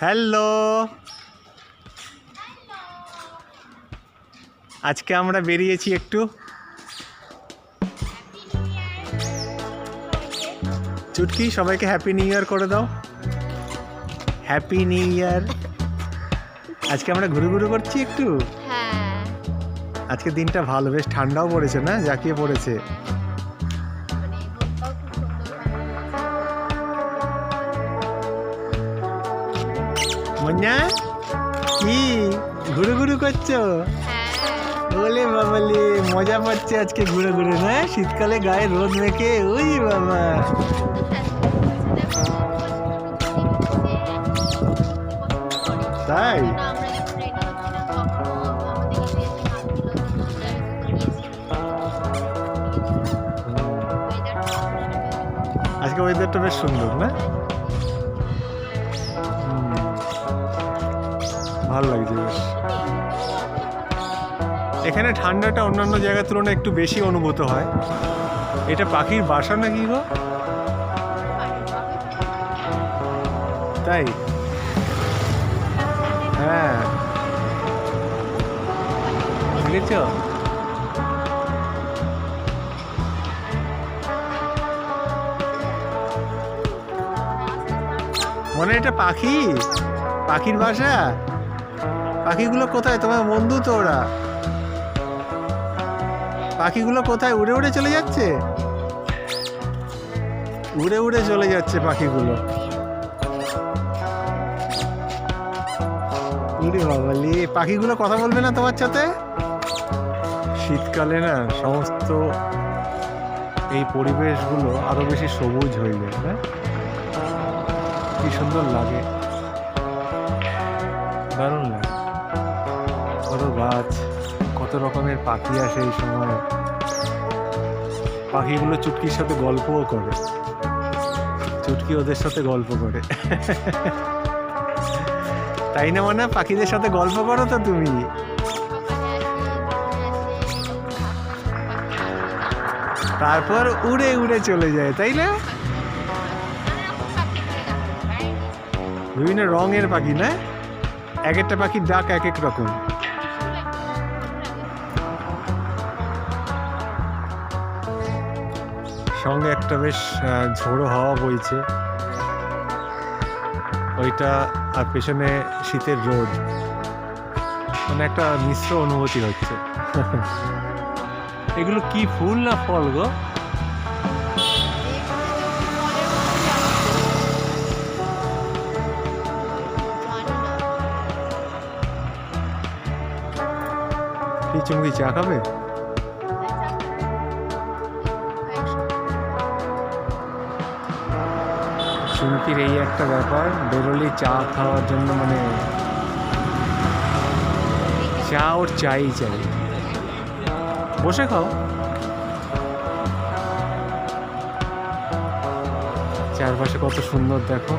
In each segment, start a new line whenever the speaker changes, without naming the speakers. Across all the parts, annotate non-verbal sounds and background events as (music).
Hello. আজকে আমরা বেরিয়েছি একটু। চুটকি সবাইকে হ্যাপি নিউ ইয়ার করে দাও। হ্যাপি নিউ ইয়ার আজকে আমরা ঘুরে ঘুরে করছি একটু।
হ্যাঁ।
আজকে দিনটা ভালো বেশ ঠান্ডাও পড়েছে না? জাকিয়ে পড়েছে। মঞ্জা কি? ঘুরে ঘুরে করছ? বলে বাবালে মজা পাচ্ছে আজকে ঘুরে ঘুরে, না? শীতকালে গায়ে রোদ মেখে ওই বাবা। তাই? আজকে ওয়েদারটা বেশ সুন্দর, না? ভালো লাগছে বেশ। এখানে ঠান্ডাটা অন্যান্য জায়গার তুলনায় একটু বেশি অনুভূত হয়। এটা পাখির বাসা নাকি গো? তাই? হ্যাঁ। বুঝেছ? মনে এটা পাখি? পাখির বাসা? পাখিগুলো কোথায়? তোমার বন্ধু তো ওরা। পাখিগুলো কোথায়? উড়ে উড়ে চলে যাচ্ছে? উড়ে উড়ে চলে যাচ্ছে পাখিগুলো। পাখিগুলো কথা বলবে না তোমার সাথে? শীতকালে না সমস্ত এই পরিবেশগুলো আরও বেশি সবুজ হয়ে না কি সুন্দর লাগে। দারুণ লাগে। গাছ কত রকমের পাখি আসে এই সময়। পাখিগুলো চুটকির সাথে গল্পও করে। চুটকি ওদের সাথে গল্প করে। তাই না মানে? পাখিদের সাথে গল্প করো তো তুমি। তারপর উড়ে উড়ে চলে যায়, তাই না? বিভিন্ন রঙের পাখি, না? এক একটা পাখির ডাক এক এক রকম। সঙ্গে একটা বেশ ঝোড়ো হাওয়া বইছে। ওইটা আর পেছনে শীতের রোদ। মানে একটা মিশ্র অনুভূতি হচ্ছে। (laughs) এগুলো কি ফুল না ফল গো? কি চুমকি চা খাবে? চুমকির এই একটা ব্যাপার, বেরোলে চা খাওয়ার জন্য মানে চা ওর চাই চাই। বসে খাও। চারপাশে কত সুন্দর দেখো।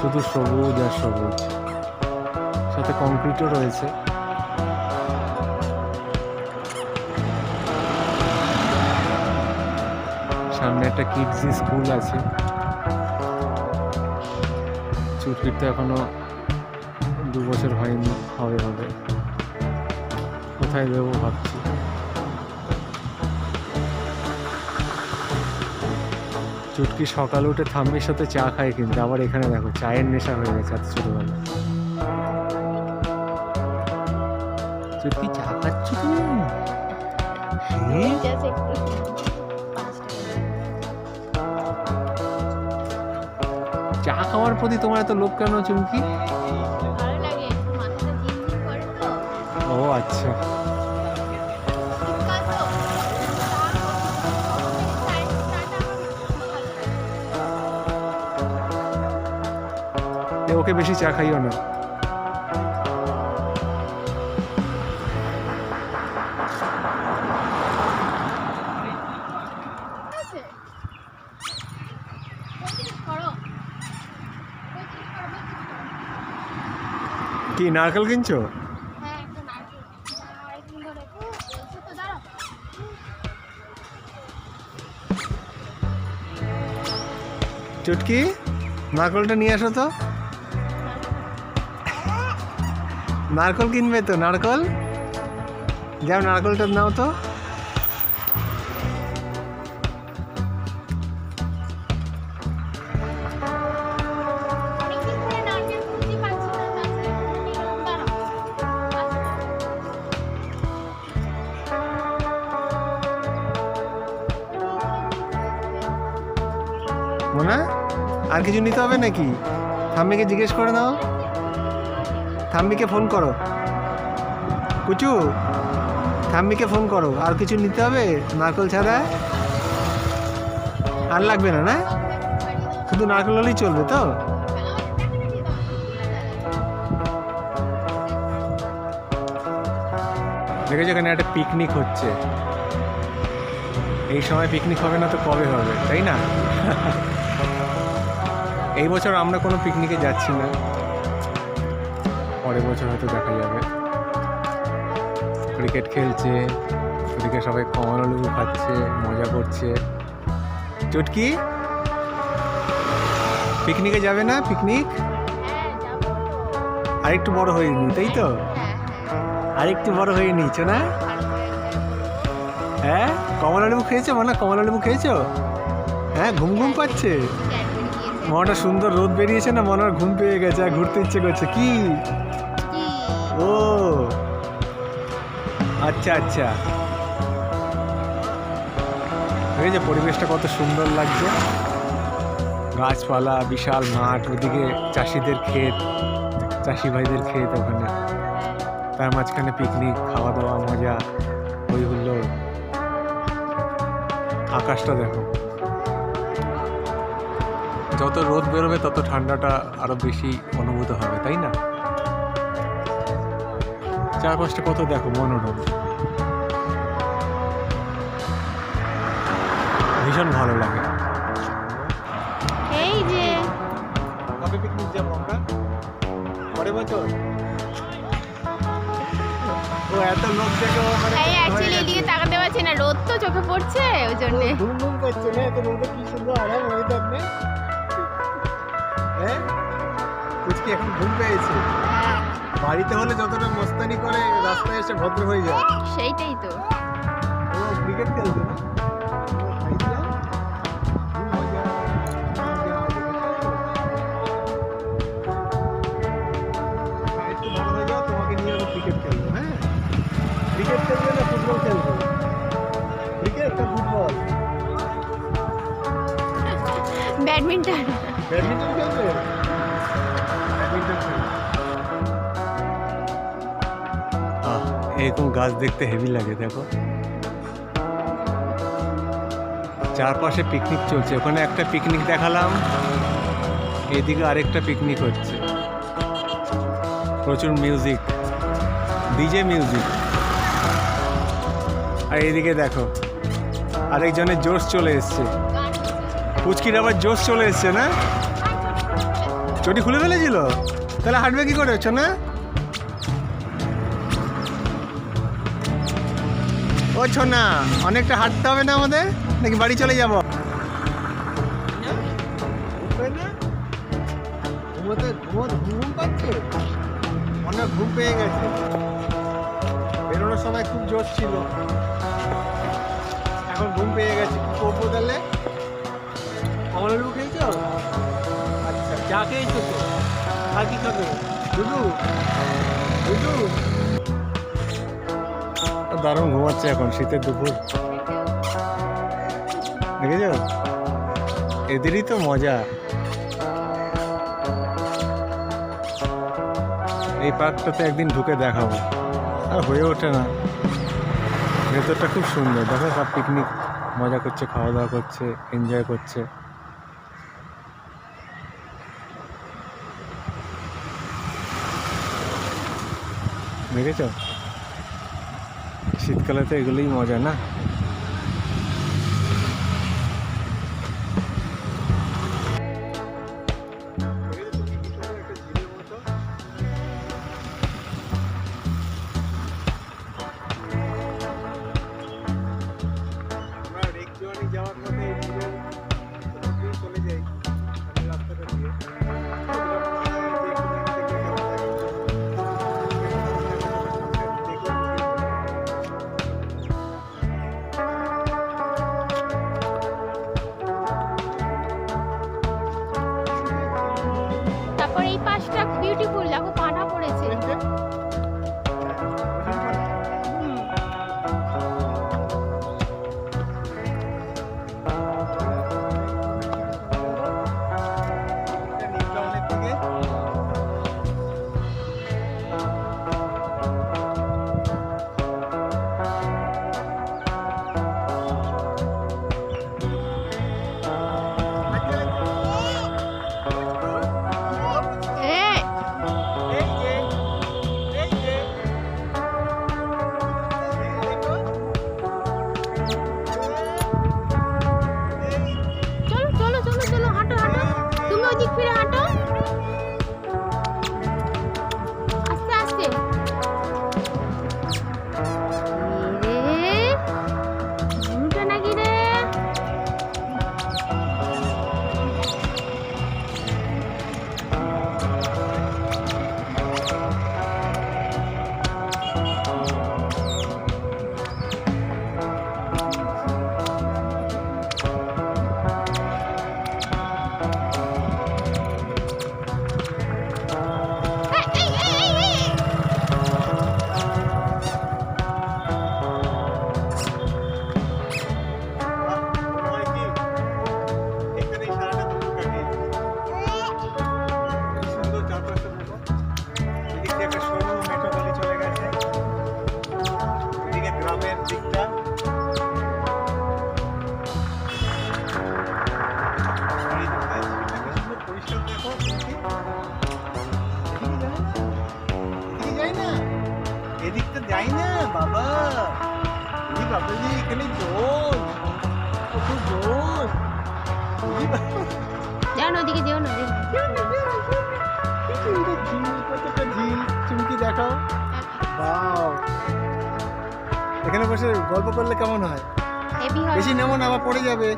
শুধু সবুজ আর সবুজ। সাথে কংক্রিটও রয়েছে। সামনে একটা কিডস স্কুল আছে। চুটকির তো এখনও দু বছর হয়নি হবে হবে। কোথায় দেবো ভাবছি। চুটকি সকালে উঠে থাম্মির সাথে চা খায় কিন্তু আবার এখানে দেখো চায়ের নেশা হয়ে গেছে এত ছোটবেলা চুটকি চা খাচ্ছ তুমি? প্রতি তোমার এত লোভ কেন চুমকি? ও আচ্ছা। ওকে বেশি চা খাইও না। কি নারকেল কিনছো? চুটকি নারকেলটা নিয়ে আসো তো।
নারকল
কিনবে তো নারকল? যাও নারকেলটা নাও তো। মোনা? আর কিছু নিতে হবে নাকি? থাম্মিকে জিজ্ঞেস করে নাও। থাম্মিকে ফোন করো। কুচু, থাম্মিকে ফোন করো। আর কিছু নিতে হবে? নারকল ছাড়া আর লাগবে না না? শুধু নারকল হলেই চলবে তো? দেখেছ এখানে একটা পিকনিক হচ্ছে। এই সময় পিকনিক হবে না তো কবে হবে তাই না? এই বছর আমরা কোনো পিকনিকে যাচ্ছি না। পরের বছর হয়তো দেখা যাবে। ক্রিকেট খেলছে ওদিকে সবাই কমলা লেবু খাচ্ছে মজা করছে। চটকি? পিকনিকে যাবে না পিকনিক
হ্যাঁ
আরেকটু বড় হয়ে নি তাই তো?
হ্যাঁ
আরেকটু বড় হয়ে নিচ্ছ না হ্যাঁ? কমলা লেবু খেয়েছো মানে? কমলা লেবু খেয়েছো? হ্যাঁ ঘুম ঘুম পাচ্ছে। মনটা সুন্দর রোদ বেরিয়েছে না? মনে ঘুম পেয়ে গেছে, আর ঘুরতে ইচ্ছে করছে। কি? ও। আচ্ছা আচ্ছা। এই যে পরিবেশটা কত সুন্দর লাগছে। গাছপালা, বিশাল মাঠ, ওদিকে চাষিদের ক্ষেত, চাষি ভাইদের ক্ষেত ওখানে। তার মাঝখানে পিকনিক খাওয়া দাওয়া, মজা। আকাশটা দেখো। যত রোদ বেরোবে তত ঠান্ডাটা আরও বেশি অনুভূত হবে তাই না? চারপাশটা কত দেখো মনোরম। ভীষণ ভালো লাগে।
এই যে।
কবে পিকনিক যাব আমরা? পরে বছর? ও এত লোক দেখে ও মানে
এই অ্যাকচুয়ালি এদিকে তাকাতে পারছি না রোদ তো চোখে পড়ছে ওই জন্য।
ঘুম ঘুম করছে না এত রোদে কি সুন্দর আরাম হ্যাঁ? কুচকি এখন ঘুম পেয়েছে। বাড়িতে হলে যতটা মস্তানি করে রাস্তায় এসে ভদ্র হয়ে যায়।
সেইটাই তো।
ও ক্রিকেট খেলছে না?
ব্যাডমিন্টন।
ব্যাডমিন্টন এরকম গাছ দেখতে হেভি লাগে, দেখো। চারপাশে পিকনিক চলছে। ওখানে একটা পিকনিক দেখালাম। এদিকে আরেকটা পিকনিক হচ্ছে। প্রচুর মিউজিক ডিজে মিউজিক আর এদিকে দেখো, আরেকজনের জোশ চলে এসছে। পুচকির আবার জোশ চলে এসছে, না? চটি খুলে ফেলেছিল? তাহলে হাঁটবে কি করে না ও না অনেকটা হাঁটতে হবে না আমাদের? নাকি বাড়ি চলে যাব? অনেক ঘুম পেয়ে গেছে। বেরোনোর সময় খুব জোর ছিল। এখন ঘুম পেয়ে গেছে। কি করব তাহলে? খেয়েছো আচ্ছা তো। কি খাবে? দারুণ ঘুমাচ্ছে এখন, শীতের দুপুর। দেখেছ? এদেরই তো মজা। এই পার্কটাতে একদিন ঢুকে দেখাবো। আর হয়ে ওঠে না। ভেতরটা খুব সুন্দর। দেখো সব পিকনিক মজা করছে খাওয়া দাওয়া করছে এনজয় করছে। দেখেছ শীতকালে তো এগুলোই মজা না? এই
পাশটা
বসে গল্প করলে কেমন হয়? বেশি নেব না আবার পড়ে যাবে।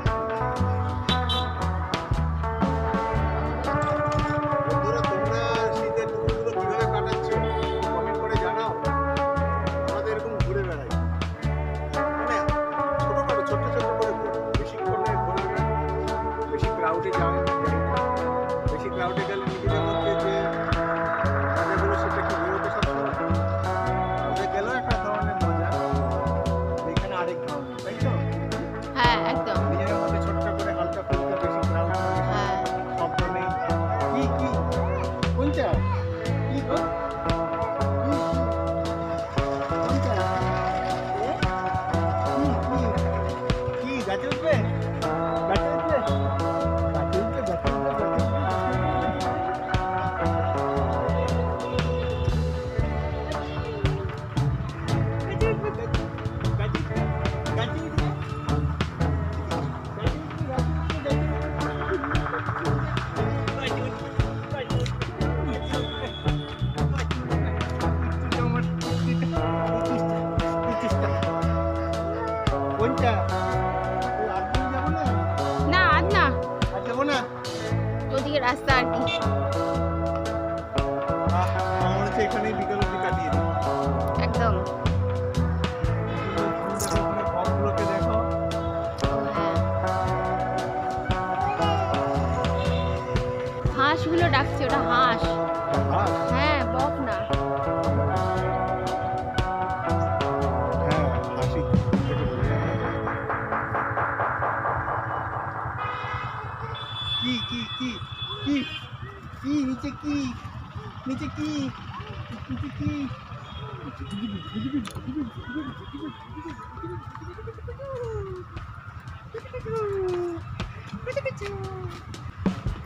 শখ না। কি কি কি কি কি নিচে কি নিচে কি নিচে কি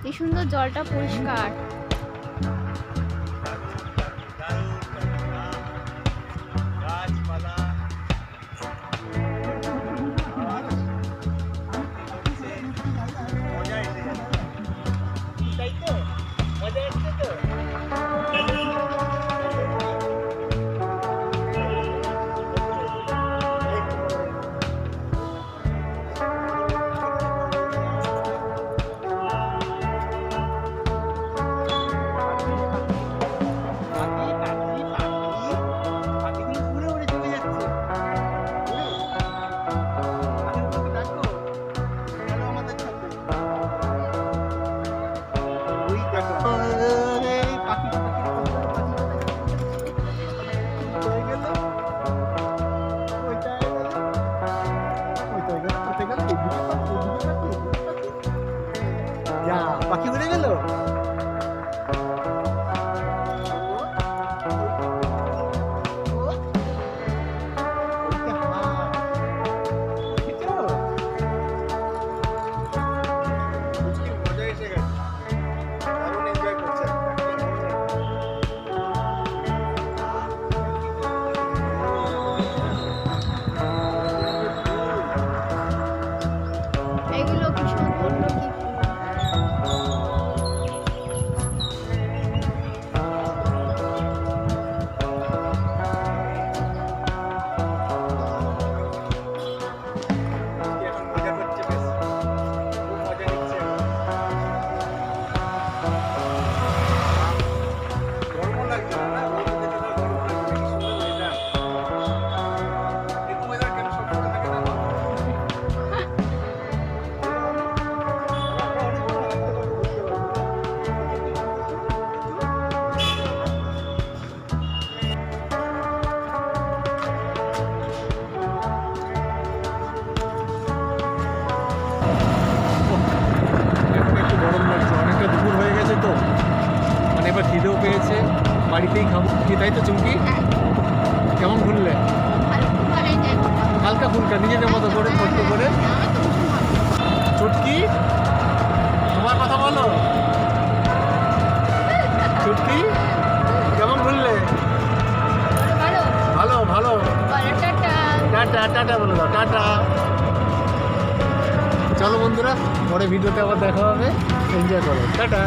এই সুন্দর জলটা পরিষ্কার।
আছে। বাড়িতেই খাব। কি তাই তো, চুমকি? কেমন ঘুরলে? হালকা ফুলকা, নিজেদের মতো করে, ছোট্ট করে। চুটকি? তোমার কথা বলো। চুটকি? কেমন ঘুরলে?
ভালো
ভালো। টাটা টাটা বলে দাও, টাটা। চলো বন্ধুরা, পরে ভিডিওতে আবার দেখা হবে। এনজয় করো। টাটা।